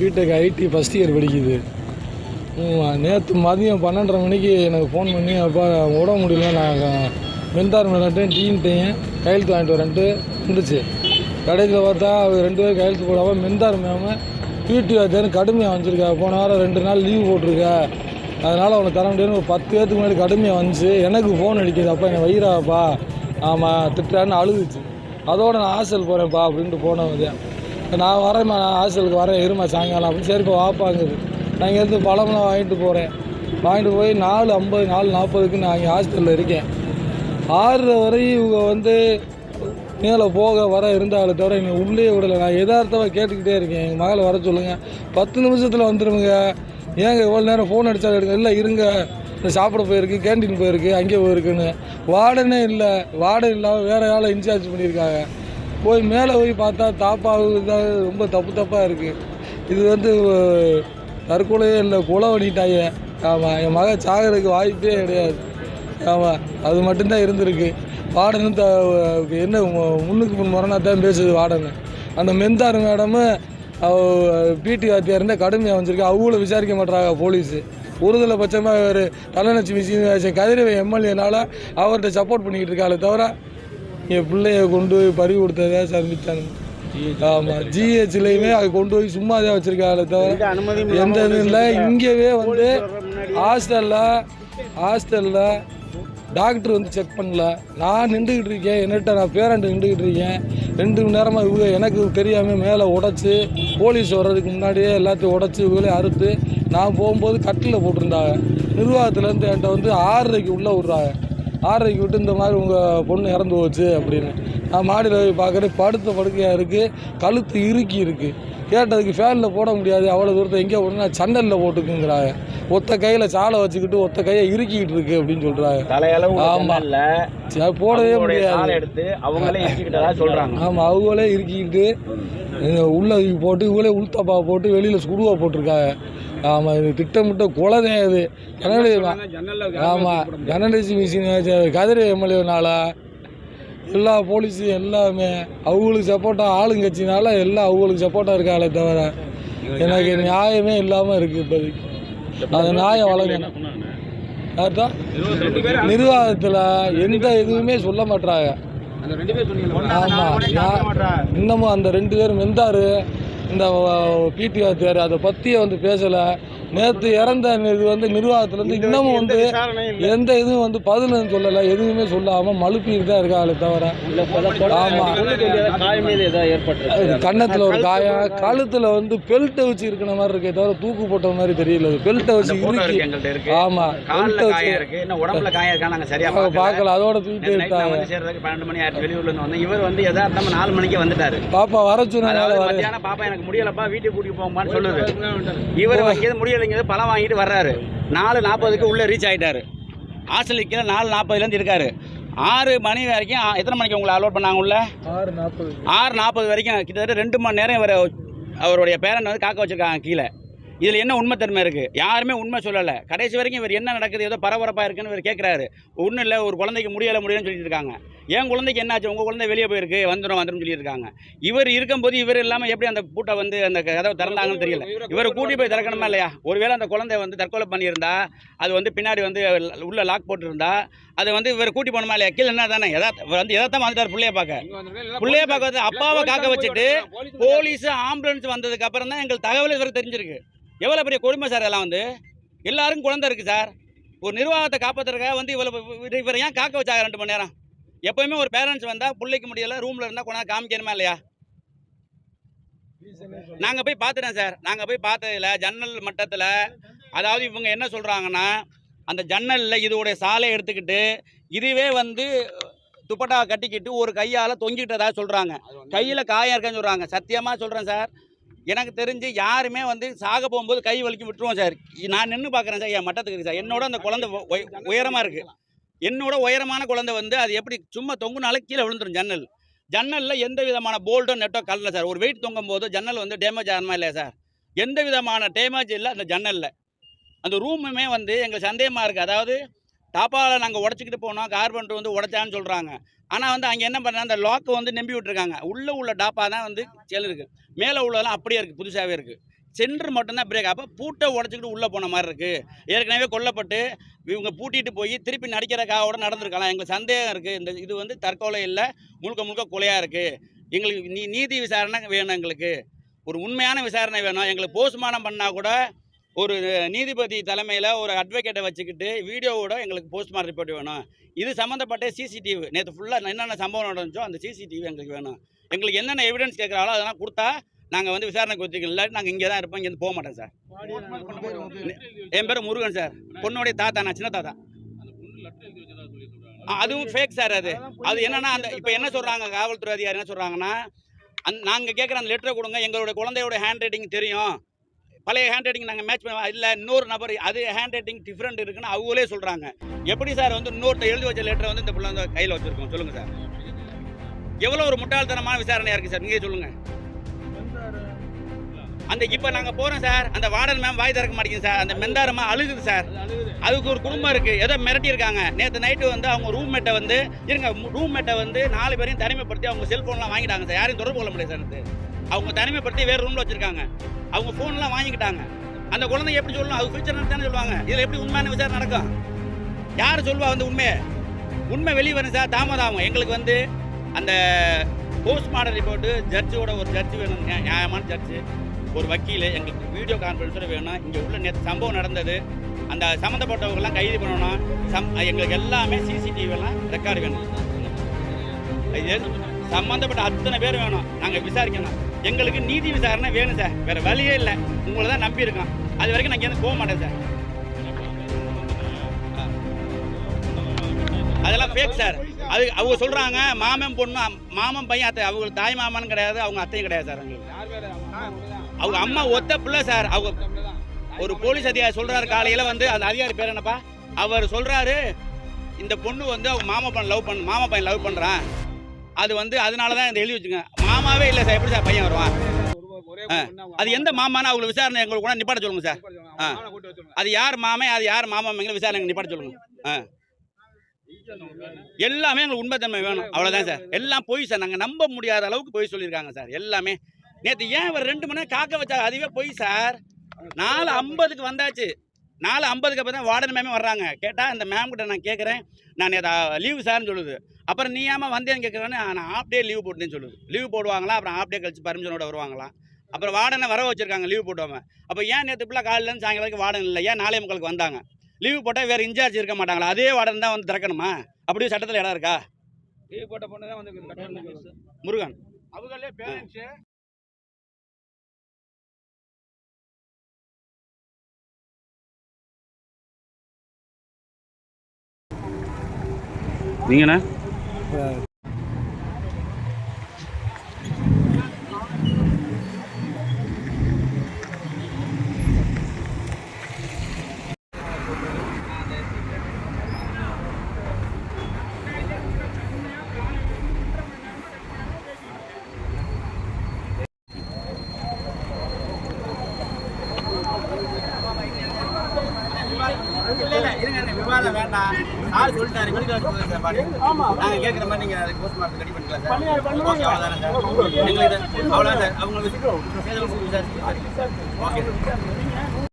BTech ID first year படிக்குது. நேற்று மதியம் பன்னெண்டரை மணிக்கு எனக்கு ஃபோன் பண்ணி அப்பா உடம்பு முடியல நான் மென்தார் மேலட்டையும் டீன்ட்டையும் கையெழுத்து வாங்கிட்டு வரேன்ட்டு இருந்துச்சு. கடைசியில் பார்த்தா அவர் ரெண்டு பேரும் கையெழுத்து போடாமல் மென்தார் மேம பிடி வாத்தியார் கடுமையாக வந்துருக்கா. போன வாரம் ரெண்டு நாள் லீவ் போட்டிருக்கா. அதனால் அவனை தர முடியாதுன்னு ஒரு பத்து பேத்துக்கு முன்னாடி கடுமையாக வந்துச்சு. எனக்கு ஃபோன் அடிக்குது அப்பா என்னை வயிறாப்பா ஆமாம் திட்டுறான்னு அழுதுச்சு. அதோட நான் ஹாஸ்டல் போகிறேன்ப்பா அப்படின்ட்டு போனேன் நான் வரேம்மா நான் ஹாஸ்டலுக்கு வரேன் இருமா சாயங்காலம் அப்படின்னு. சரிப்பா வாப்பாங்குது நான் இங்கேருந்து பழமெல்லாம் வாங்கிட்டு போகிறேன் வாங்கிட்டு போய் நாலு ஐம்பது நாலு நாற்பதுக்கு நான் இங்கே ஹாஸ்டலில் இருக்கேன். ஆறு வரை இவங்க வந்து மேலே போக வர இருந்தாலே தவிர என்னை உள்ளே விடலை. நான் எதார்த்தமாக கேட்டுக்கிட்டே இருக்கேன். எங்கள் மகளை வர சொல்லுங்கள் பத்து நிமிஷத்தில் வந்துடுங்க ஏங்க இவ்வளோ நேரம் ஃபோன் அடித்தாலும் எடுங்க. இல்லை இருங்க. சாப்பிட போயிருக்கு கேண்டீன் போயிருக்கு அங்கே போயிருக்குன்னு. வார்டனே இல்லை. வார்டன் இல்லாமல் வேறு ஆளை இன்சார்ஜ் பண்ணியிருக்காங்க. போய் மேலே போய் பார்த்தா தாப்பாக ரொம்ப தப்பு தப்பாக இருக்குது இது வந்து தற்கொலையே இல்லை கொலை பண்ணிட்டாங்க ஆமாம் என் மகன் சாகிறதுக்கு வாய்ப்பே கிடையாது. ஆமாம் அது மட்டும்தான் இருந்திருக்கு. வார்டனும் த என்ன முன்னுக்கு முன் முரணாக தான் பேசுது வார்டனு. அந்த மெந்தார் மேடமு பிடி வாத்தியார் இருந்தால் கடுமையாக வந்திருக்கு. அவங்கள விசாரிக்க மாட்டாங்க போலீஸு. ஒருதலை பட்சமாக ஒரு தலைநட்சுமி சீனிவாசன் கதிரவை எம்எல்ஏனால அவர்கிட்ட சப்போர்ட் பண்ணிக்கிட்டு இருக்காளே தவிர என் பிள்ளைய கொண்டு போய் பறி கொடுத்ததே சந்தித்தானு ஆமாம் ஜிஹெச்லேயுமே அது கொண்டு போய் சும்மா தான் வச்சுருக்காங்களே தவிர அனுமதி எந்த இதுவும் இல்லை. இங்கேவே வந்து ஹாஸ்டலில் ஹாஸ்டலில் டாக்டர் வந்து செக் பண்ணல. நான் நின்றுக்கிட்டு இருக்கேன். என்னட்ட நான் பேரண்ட் நின்றுக்கிட்டு இருக்கேன். ரெண்டு மணி நேரமாக இவங்க எனக்கு தெரியாமல் மேலே உடச்சி போலீஸ் வர்றதுக்கு முன்னாடியே எல்லாத்தையும் உடச்சி இவங்களே அறுத்து நான் போகும்போது கட்டில் போட்டிருந்தாங்க. நிர்வாகத்துலேருந்து என்கிட்ட வந்து ஆறரைக்கு உள்ளே விட்றாங்க. ஆறரைக்கு விட்டு இந்த மாதிரி உங்கள் பொண்ணு இறந்து போச்சு அப்படின்னு. நான் மாடியில் போய் பார்க்குறேன். படுத்த படுக்கையாக இருக்குது கழுத்து இறுக்கி இருக்குது கேட்டதுக்கு ஃபேனில் போட முடியாது. அவ்வளோ தூரத்தை எங்கே போடணும்னா சன்னலில் போட்டுக்குங்கிறாங்க. ஒத்த கையில் சாலை வச்சுக்கிட்டு ஒத்த கையை இறுக்கிட்டு இருக்கு அப்படின்னு சொல்கிறாங்க தலையளவு ஆமா. இல்ல சரி, அது போடவே முடியாது. எடுத்து அவங்களே சொல்றாங்க. ஆமாம் அவங்களே இறுக்கிக்கிட்டு உள்ள போட்டு இவங்களே உள்தப்பா போட்டு வெளியில் சுடுவா போட்டிருக்காங்க. ஆமாம் இது திட்டமிட்ட கொலை இது. ஜனநாயக ஆமாம் ஜனநேசி மிஷின் கதிரை எம்எல்ஏனால எல்லா போலீஸும் எல்லாமே அவங்களுக்கு சப்போர்ட்டாக ஆளுங்கட்சினால எல்லாம் அவங்களுக்கு சப்போர்ட்டாக இருக்காங்களே தவிர எனக்கு நியாயமே இல்லாமல் இருக்குது இப்போதைக்கு. அந்த நியாயம் வழங்கணும் யார்ட்டா? நிர்வாகத்தில் எந்த இதுவுமே சொல்ல மாட்றாங்க. ஆமாம் இன்னமும் அந்த ரெண்டு பேரும் மெந்தாரு இந்த பிடி தேர் அதை பற்றியே வந்து பேசலை. நேற்று இறந்த இது வந்து நிர்வாகத்துலேருந்து இன்னமும் வந்து எந்த இதுவும் வந்து பதிலும் சொல்லலை எதுவுமே சொல்லாமல் மழுப்பிட்டு தான் இருக்காங்களே தவிர ஆமாம் கன்னத்தில் ஒரு காயம் கழுத்தில் வந்து பெல்ட்டை வச்சு இருக்கிற மாதிரி இருக்கே தவிர தூக்கு போட்ட மாதிரி தெரியல பெல்ட்டை வச்சு இருக்கு ஆமாம் கால்ல பெல்ட்டை வச்சு காயம் இருக்கு. இன்னும் உடம்புல காயம் இருக்கா நாங்க சரியா அவங்க பார்க்கல. அதோட தூக்கிட்டு வந்து சேர்றதுக்கு பன்னெண்டு மணி ஆயிடுச்சு வெளியூர்ல இருந்து வந்தேன். இவர் வந்து எதார்த்தமா நாலு மணிக்கு வந்துட்டாரு. பாப்பா வர மத்தியானம் பாப்பா எனக்கு முடியலப்பா வீட்டுக்கு கூட்டிட்டு போங்கப்பான்னு சொல்லுது. இவர் வைக்கிறது முடியலைங்கிறது பழம் வாங்கிட்டு வர்றாரு. நாலு நாற்பதுக்கு உள்ள ரீச் ஆயிட்டாரு. ஹாஸ்டலுக்கு கீழே நாலு நாற்பதுலேருந்து இருக்காரு. ஆறு மணி வரைக்கும் எத்தனை மணிக்கு உங்களை அலோட் பண்ணாங்க உள்ள? ஆறு நாற்பது ஆறு நாற்பது வரைக்கும் கிட்டத்தட்ட ரெண்டு மணி நேரம் இவர் அவருடைய பேரண்ட் வந்து காக்க வச்சிருக்காங்க கீழே. இதில் என்ன உண்மைத்தன்மை இருக்குது யாருமே உண்மை சொல்லலை. கடைசி வரைக்கும் இவர் என்ன நடக்குது ஏதோ பரபரப்பாக இருக்குன்னு இவர் கேட்குறாரு ஒன்றும் இல்லை ஒரு குழந்தைக்கு முடியலை முடியலன்னு சொல்லிட்டு இருக்காங்க. என் குழந்தைக்கு என்னாச்சு? உங்கள் குழந்தை வெளியே போயிருக்கு வந்துடும் வந்துடும் சொல்லியிருக்காங்க இவர் இருக்கும்போது இவர் இல்லாமல் எப்படி அந்த பூட்டை வந்து அந்த கதவை திறந்தாங்கன்னு தெரியல. இவர் கூட்டி போய் திறக்கணுமா இல்லையா? ஒருவேளை அந்த குழந்தை வந்து தற்கொலை பண்ணியிருந்தா அது வந்து பின்னாடி வந்து உள்ள லாக் போட்டிருந்தா அதை வந்து இவர் கூட்டி போகணுமா இல்லையா? கீழே என்ன தானே. எதா வந்து எதாத்தான் வந்துட்டார் பிள்ளைய பார்க்க. பிள்ளைய பார்க்க வந்து அப்பாவை காக்க வச்சுட்டு போலீஸ் ஆம்புலன்ஸ் வந்ததுக்கு அப்புறம் தான் எங்களுக்கு தகவல் இவருக்கு தெரிஞ்சிருக்கு. எவ்வளோ பெரிய கொடுமை சார் இதெல்லாம் வந்து? எல்லாருக்கும் குழந்தை இருக்குது சார். ஒரு நிர்வாகத்தை காப்பாற்றுறதுக்காக வந்து இவ்வளோ இவரை- ஏன் காக்க வச்சாங்க ரெண்டு மணி நேரம்? எப்போயுமே ஒரு பேரண்ட்ஸ் வந்தால் பிள்ளைக்கு முடியல ரூமில் இருந்தால் கொண்டா காமிக்கணுமா இல்லையா? நாங்கள் போய் பார்த்துட்டேன் சார். நாங்கள் போய் பார்த்ததில்ல ஜன்னல் மட்டத்தில் அதாவது இவங்க என்ன சொல்கிறாங்கன்னா அந்த ஜன்னலில் இதோடைய சாலை எடுத்துக்கிட்டு இதுவே வந்து துப்பட்டா கட்டிக்கிட்டு ஒரு கையால் தொங்கிட்டதா சொல்கிறாங்க கையில் காயம் இருக்கேன்னு சொல்கிறாங்க சத்தியமாக சொல்கிறேன் சார். எனக்கு தெரிஞ்சு யாருமே வந்து சாக போகும்போது கை வலிக்கும் விட்டுருவோம் சார். நான் நின்று பார்க்குறேன் சார் என் மட்டத்துக்கு சார். என்னோட அந்த குழந்தை உயரமாக இருக்குது என்னோட உயரமான குழந்தை வந்து அது எப்படி சும்மா தொங்குனால கீழே விழுந்துடும் ஜன்னல். ஜன்னலில் எந்த விதமான போல்டோ நெட்டோ கல்ல சார். ஒரு வெயிட் தொங்கும் போது ஜன்னல் வந்து டேமேஜ் ஆகணுமா இல்லையா சார்? எந்த விதமான டேமேஜ் இல்லை அந்த ஜன்னலில். அந்த ரூமுமே வந்து எங்களுக்கு சந்தேகமாக இருக்குது அதாவது டாப்பாவில் நாங்கள் உடச்சிக்கிட்டு போனோம் கார்பெண்டர் வந்து உடச்சான்னு சொல்கிறாங்க ஆனால் வந்து அங்கே என்ன பண்ணுறாங்க அந்த லாக்கை வந்து நம்பி விட்டுருக்காங்க. உள்ளே உள்ள டாப்பா தான் வந்து செல் இருக்குது மேலே உள்ளதெல்லாம் அப்படியே இருக்குது புதுசாகவே இருக்குது சென்று மட்டும்தான் பிரேக் அப்போ பூட்டை உடச்சிக்கிட்டு உள்ளே போன மாதிரி இருக்குது ஏற்கனவே கொல்லப்பட்டு இவங்க பூட்டிட்டு போய் திருப்பி நடிக்கிறக்காவோட நடந்திருக்கலாம். எங்களுக்கு சந்தேகம் இருக்குது இந்த இது வந்து தற்கொலை இல்லை முழுக்க முழுக்க கொலையாக இருக்குது எங்களுக்கு நீ நீதி விசாரணை வேணும் எங்களுக்கு. ஒரு உண்மையான விசாரணை வேணும். எங்களுக்கு போஸ்ட்மார்ட்டம் பண்ணால் கூட ஒரு நீதிபதி தலைமையில் ஒரு அட்வொகேட்டை வச்சுக்கிட்டு வீடியோவோட எங்களுக்கு போஸ்ட்மார்ட் ரிப்போர்ட் வேணும். இது சம்மந்தப்பட்ட சிசிடிவி நேற்று ஃபுல்லாக என்னென்ன சம்பவம் நடந்துச்சோ அந்த சிசிடிவி எங்களுக்கு வேணும். எங்களுக்கு என்னென்ன எவிடன்ஸ் கேட்குறாங்களோ அதெல்லாம் கொடுத்தா நாங்கள் வந்து விசாரணை ஒத்துக்கலாம் இல்லாட்டி நாங்கள் இங்கே தான் இருப்போம் இங்கேருந்து போக மாட்டோம் சார். என் பேர் முருகன் சார். பொண்ணுடைய தாத்தா நான் சின்ன தாத்தா. அதுவும் ஃபேக் சார் அது. அது என்னன்னா அந்த இப்போ என்ன சொல்கிறாங்க காவல்துறை அதிகாரி என்ன சொல்கிறாங்கன்னா அந் நாங்கள் கேட்குற அந்த லெட்டரை கொடுங்க எங்களுடைய குழந்தையோட ஹேண்ட் ரைட்டிங் தெரியும். பழைய ஹேண்ட் ரைட்டிங் நாங்கள் மேட்ச் பண்ண இல்லை இன்னொரு நபர் அது ஹேண்ட் ரைட்டிங் டிஃப்ரெண்ட் இருக்குன்னு அவங்களே சொல்கிறாங்க எப்படி சார் வந்து இன்னொருத்த எழுதி வச்ச லெட்டரை வந்து இந்த பிள்ளை வந்து கையில் வச்சுருக்கோம்? சொல்லுங்கள் சார். எவ்வளோ ஒரு முட்டாள்தனமான விசாரணையாக இருக்குது சார்? நீங்கள் சொல்லுங்கள் அந்த இப்போ நாங்கள் போகிறோம் சார். அந்த வார்டன் மேம் வாய் திறக்க மாட்டேங்குது சார். அந்த மெந்தாரமா அழுகுது சார். அதுக்கு ஒரு குடும்பம் இருக்குது ஏதோ மிரட்டியிருக்காங்க. நேற்று நைட்டு வந்து அவங்க ரூம்மேட்டை வந்து இருங்க ரூம்மேட்டை வந்து நாலு பேரையும் தனிமைப்படுத்தி அவங்க செல்ஃபோன்லாம் வாங்கிட்டாங்க சார். யாரையும் தொடர்பு கொள்ள முடியாது சார் நேத்து. அவங்க தனிமைப்படுத்தி வேறு ரூமில் வச்சுருக்காங்க. அவங்க ஃபோன்லாம் வாங்கிக்கிட்டாங்க. அந்த குழந்தை எப்படி சொல்லணும் அது ஃபியூச்சர் தானே சொல்லுவாங்க. இதில் எப்படி உண்மையான விசாரணை நடக்கும்? யார் சொல்லுவா வந்து உண்மையை? உண்மை வெளியே வரும் சார் தாமதம் ஆகும். எங்களுக்கு வந்து அந்த போஸ்ட்மார்டம் ரிப்போர்ட்டு ஜட்ஜோட ஒரு ஜட்ஜு வேணும் நியாயமான ஜட்ஜு ஒரு வக்கீல் எங்களுக்கு வீடியோ கான்ஃபரன்ஸோட வேணும். இங்கே உள்ள நேற்று சம்பவம் நடந்தது. அந்த சம்மந்தப்பட்டவங்கெல்லாம் கைது பண்ணணும் சம் எங்களுக்கு எல்லாமே சிசிடிவிலாம் ரெக்கார்டு வேணும். இது சம்மந்தப்பட்ட அத்தனை பேர் வேணும். நாங்கள் விசாரிக்கணும். எங்களுக்கு நீதி விசாரணை வேணும் சார். வேறு வழியே இல்லை. உங்களை தான் நம்பி இருக்கான் அது வரைக்கும் நான் எங்கேயும் போக மாட்டேன் சார். அதெல்லாம் ஃபேக் சார். அது அவங்க சொல்கிறாங்க மாமன் பொண்ணு மாமன் பையன் அத்தை அவங்களுக்கு தாய் மாமன் கிடையாது அவங்க அத்தையும் கிடையாது சார் அவங்க அம்மா ஒத்த பிள்ளை சார். அவங்க ஒரு போலீஸ் அதிகாரி சொல்றாரு காலையில வந்து அந்த அதிகாரி பேர் என்னப்பா? அவர் சொல்றாரு இந்த பொண்ணு வந்து அவங்க மாமா பையன் லவ் பண்ண மாமா பையன் லவ் பண்றான். அது வந்து அதனால தான் இந்த எழுதி வச்சுங்க மாமாவே இல்லை சார். எப்படி சார் பையன் வருவான். அது எந்த மாமான்னு அவங்க விசாரணை எங்களுக்கு கூட நிப்பாட்ட சொல்லுங்க சார். அது யார் மாமே அது யார் மாமா விசாரணை நிப்பாட்ட சொல்லுங்க. ஆ. எல்லாமே எங்களுக்கு உண்மைத்தன்மை வேணும். அவ்வளோதான் சார். எல்லாம் பொய் சார். நாங்கள் நம்ப முடியாத அளவுக்கு பொய் சொல்லியிருக்காங்க சார். எல்லாமே. நேற்று ஏன் இவர் ரெண்டு மணி நேரம் காக்க வச்சா அதுவே பொய் சார். நாலு ஐம்பதுக்கு வந்தாச்சு. நாலு ஐம்பதுக்கு அப்புறம் தான் வார்டன் மேமே வர்றாங்க. கேட்டால் அந்த மேம் கிட்ட நான் கேட்குறேன் நான் நேற்று லீவு சார்னு சொல்லுது. அப்புறம் நீ ஏமா வந்தேன்னு கேட்குறேன்னு நான் ஆஃப் டே லீவ் போட்டேன்னு சொல்லுது. லீவ் போடுவாங்களா? அப்புறம் ஆஃப் டே கழிச்சு பர்மிஷனோட வருவாங்களாம் அப்புறம் வார்டனை வர வச்சிருக்காங்க லீவ் போட்டவங்க. அப்போ ஏன் நேற்று பிள்ளை காலையிலேருந்து சாயங்காலம் வார்டன் இல்லை? ஏன் நாளை மக்களுக்கு வந்தாங்க? லீவ் போட்டால் வேறு இன்சார்ஜ் இருக்க மாட்டாங்களா? அதே வார்டன் தான் வந்து திறக்கணுமா? அப்படியே சட்டத்தில் இடம் இருக்கா? லீவ் போட்ட பொண்ணு தான் வந்து முருகன். அவங்களே பேரண்ட்ஸ் நீங்கண்ணா? இல்ல இல்ல இருங்க விவாதம் வேண்டாம். ஆள் சொல்லிட்டாரு மெடிக்கல் காலேஜ் சார் பாடி நாங்க கேட்குற மாதிரி நீங்க அதுக்கு போஸ்ட்மார்ட்டம் ரெடி பண்ணிக்கலாம் சார். ஓகே அவ்வளோதானே சார். எங்களுக்கு அவ்வளோ சார் அவங்களுக்கு ஓகே நாங்கள்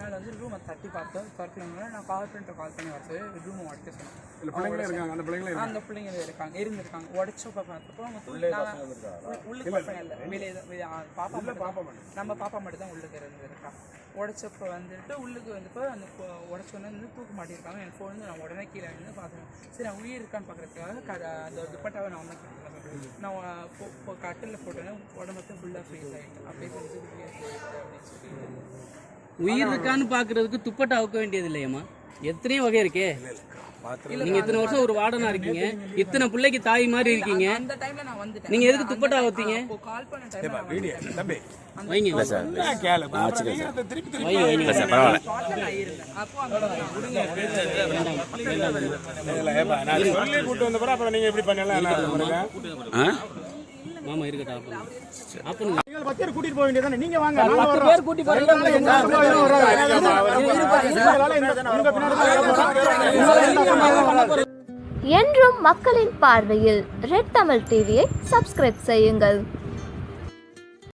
அதனால் வந்து ரூமை தட்டி பார்த்தோம். திறக்கலங்க நான் கார்பெண்டர் கால் பண்ணி வர சொல்லி ரூமை உடக்க சொன்னோம் இல்லை பிள்ளைங்களே இருக்காங்க. அந்த பிள்ளைங்களே அந்த பிள்ளைங்க இருக்காங்க. இருந்திருக்காங்க. உடச்சப்ப பார்த்தப்போ அவங்க உள்ளே உள்ளுக்கு பசங்க இல்லை. வெளியே தான் பாப்பா மட்டும் பாப்பா தான். நம்ம பாப்பா மட்டும் தான் உள்ளுக்கு இருந்திருக்கா உடச்சப்ப வந்துட்டு உள்ளுக்கு வந்துப்போ அந்த உடச்சோன்னே வந்து தூக்க மாட்டியிருக்காங்க. என் ஃபோன் வந்து நான் உடனே கீழே வந்து பார்த்தேன். சரி நான் உயிர் இருக்கான்னு பார்க்குறதுக்காக க அந்த துப்பட்டாவை நான் வந்து கட்டல நான் கட்டில் போட்டோன்னே உடம்பு ஃபுல்லாக ஃப்ரீஸ் ஆகிட்டு அப்படியே அப்படின்னு சொல்லி உயிர் இருக்கான்னு பார்க்கறதுக்கு துப்பட்டா அவுக்க வேண்டியது இல்லையம்மா எத்தனையோ வகை இருக்கே. நீங்க இத்தனை வருஷம் ஒரு வார்டனா இருக்கீங்க. இத்தனை பிள்ளைக்கு தாய் மாதிரி இருக்கீங்க. அந்த டைம்ல நான் வந்துட்டேன் நீங்க எதுக்கு துப்பட்டா கேளு திருப்பி மாமா இருக்கட்டும் கூட்டிட்டு போக வேண்டியதானே நீங்க வாங்க பத்து பேர் கூட்டி போறீங்க என்றும் மக்களின் பார்வையில் ரெட் தமிழ் டிவியை சப்ஸ்கிரைப் செய்யுங்கள்